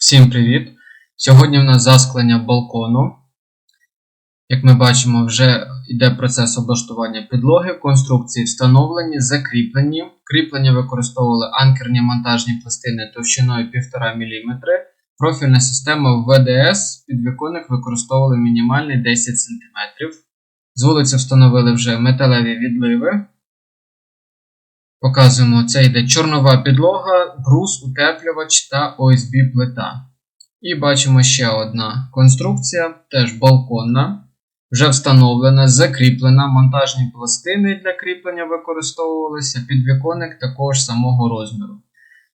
Всім привіт! Сьогодні в нас засклення балкону. Як ми бачимо, вже йде процес облаштування підлоги, конструкції встановлені, закріплені. Кріплення використовували анкерні монтажні пластини товщиною 1,5 мм. Профільна система ВДС, підвіконник використовували мінімальний 10 см. З вулиці встановили вже металеві відливи. Показуємо, це йде чорнова підлога, брус, утеплювач та ОСБ плита. І бачимо ще одна конструкція, теж балконна, вже встановлена, закріплена. Монтажні пластини для кріплення використовувалися, підвіконник також самого розміру.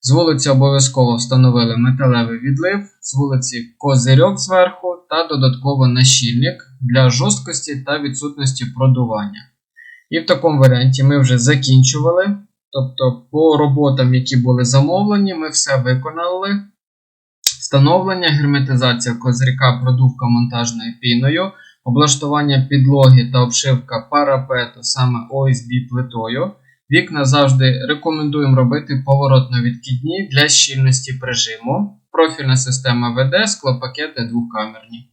З вулиці обов'язково встановили металевий відлив, з вулиці козирьок зверху та додатково нащільник для жорсткості та відсутності продування. І в такому варіанті ми вже закінчували. Тобто, по роботам, які були замовлені, ми все виконали. Встановлення, герметизація козирька, продувка монтажною піною, облаштування підлоги та обшивка парапету саме ОСБ плитою. Вікна завжди рекомендуємо робити поворотно-відкидні для щільності прижиму. Профільна система ВД, склопакети двокамерні.